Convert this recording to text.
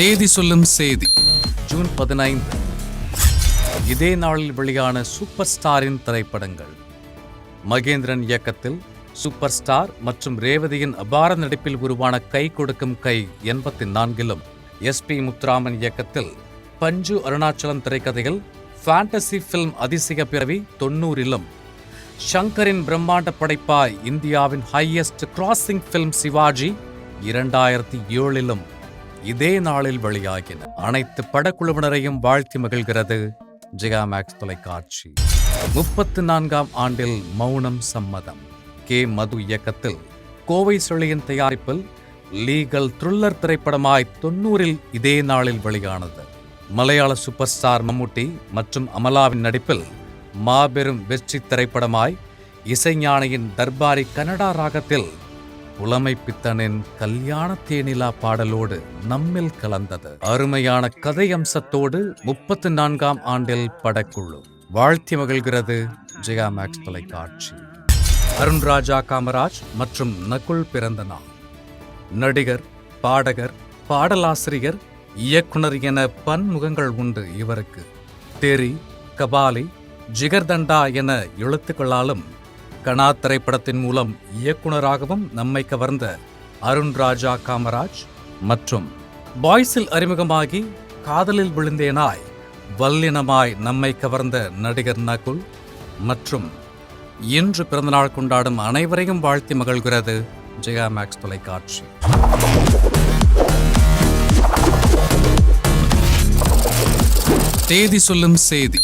தேதி சொல்லும் செய்தி. ஜூன் பதினைந்து. இதே நாளில் வெளியான சூப்பர் ஸ்டாரின் திரைப்படங்கள். மகேந்திரன் இயக்கத்தில் சூப்பர் ஸ்டார் மற்றும் ரேவதியின் அபார நடிப்பில் உருவான கை கொடுக்கும் கை எண்பத்தி நான்கிலும் எஸ் பி முத்துராமன் இயக்கத்தில் பஞ்சு அருணாச்சலம் திரைக்கதையில் ஃபேண்டசி ஃபில்ம் அதிசய பிறவி தொண்ணூறிலும். ஷங்கரின் பிரம்மாண்ட படைப்பாய் இந்தியாவின் ஹையஸ்ட் கிராசிங் ஃபில்ம் சிவாஜி இரண்டாயிரத்தி ஏழிலும். இதே நாளில் வெளியாகின அனைத்து படக்குழுவினரையும் வாழ்த்தி மகிழ்கிறது ஜெயா மேக்ஸ் தொலைக்காட்சி. முப்பத்து நான்காம் ஆண்டில் மௌனம் சம்மதம். கே. மது இயக்கத்தில் கோவை சுழியின் தயாரிப்பில் லீகல் த்ரில்லர் திரைப்படமாய் தொண்ணூறில் இதே நாளில் வெளியானது. மலையாள சூப்பர் ஸ்டார் மம்முட்டி மற்றும் அமலாவின் நடிப்பில் மாபெரும் வெற்றி திரைப்படமாய் இசைஞானியின் தர்பாரி கனடா ராகத்தில் புலமை பித்தனின் கல்யாண தேனிலா பாடலோடு நம்மில் கலந்தது. அருமையான கதை அம்சத்தோடு முப்பத்து நான்காம் ஆண்டில் படக்குழு. வாழ்த்தி மகிழ்கிறது ஜெயா மேக்ஸ் தொலைக்காட்சி. அருண் ராஜா காமராஜ் மற்றும் நகுல் பிறந்த நாள் நடிகர் பாடகர் பாடலாசிரியர் இயக்குனர் என பன்முகங்கள் உண்டு இவருக்கு. தெரி கபாலி ஜிகர்தண்டா என எழுத்துக்களாலும் கனா திரைப்படத்தின் மூலம் இயக்குனராகவும் நம்மை கவர்ந்த அருண் ராஜா காமராஜ் மற்றும் பாய்ஸில் அறிமுகமாகி காதலில் விழுந்தேனாய் வல்லினமாய் நம்மை கவர்ந்த நடிகர் நகுல் மற்றும் இன்று பிறந்தநாள் கொண்டாடும் அனைவரையும் வாழ்த்தி மகிழ்கிறது ஜெயா மேக்ஸ் தொலைக்காட்சி. தேதி சொல்லும் செய்தி.